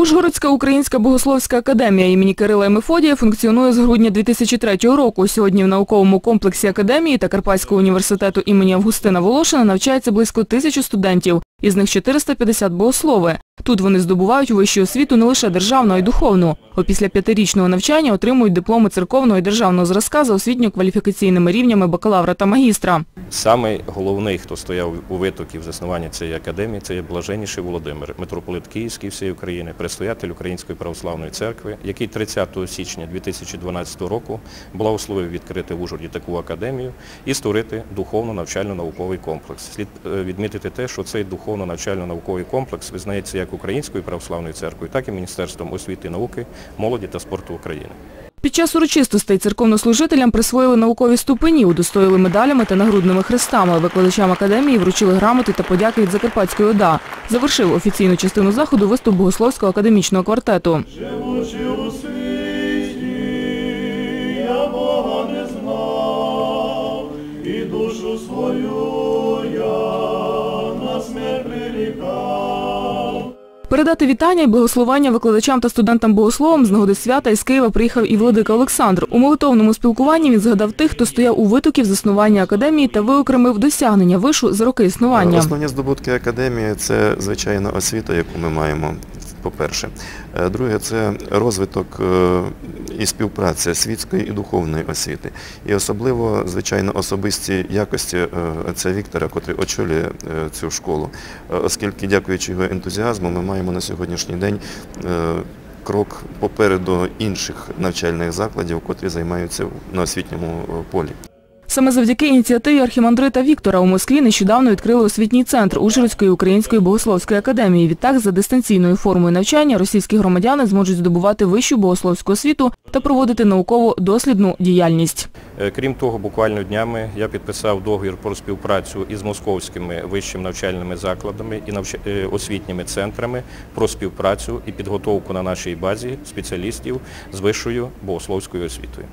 Ужгородська українська богословська академія імені Кирила Мефодія функціонує з грудня 2003 року. Сьогодні в науковому комплексі академії та Карпатського університету імені Августина Волошина навчається близько тисячі студентів, із них 450 богослови. Тут вони здобувають вищу освіту не лише державну, а й духовну. Опісля п'ятирічного навчання отримують дипломи церковного і державного зразка за освітньо-кваліфікаційними рівнями бакалавра та магістра. Саме головний, хто стояв у витокі в заснуванні цієї академії, це є блаженніший Володимир, митрополит Київський всієї України, предстоятель Української православної церкви, який 30 січня 2012 року благословив відкрити в Ужгороді таку академію і створити духовно-навчально-науковий комплекс. Слід е, відмітити те, що цей духовно-навчально-науковий комплекс визнається як Українською православною церквою, так і Міністерством освіти науки, молоді та спорту України. Під час урочистостей церковнослужителям присвоїли наукові ступені, удостоїли медалями та нагрудними хрестами. Викладачам академії вручили грамоти та подяки від Закарпатської ОДА. Завершив офіційну частину заходу виступ Богословського академічного квартету. Передати вітання і благословення викладачам та студентам богословам з нагоди свята із Києва приїхав і владика Олександр. У молитовному спілкуванні він згадав тих, хто стояв у витоків заснування академії та виокремив досягнення вишу за роки існування. Основні здобутки академії це звичайно освіта, яку ми маємо. По-перше, Е, друге це розвиток е, і співпраця світської і духовної освіти. І особливо, звичайно, особисті якості е, отця Віктора, котрий очолює е, цю школу, Е, оскільки, дякуючи його ентузіазму, ми маємо на сьогоднішній день е, крок попереду інших навчальних закладів, котрі займаються на освітньому е, полі. Саме завдяки ініціативі архімандрита Віктора у Москві нещодавно відкрили освітній центр Ужгородської української богословської академії. Відтак, за дистанційною формою навчання російські громадяни зможуть здобувати вищу богословську освіту та проводити науково-дослідну діяльність. Е, Крім того, буквально днями я підписав договір про співпрацю із московськими вищими навчальними закладами і е, освітніми центрами про співпрацю і підготовку на нашій базі спеціалістів з вищою богословською освітою.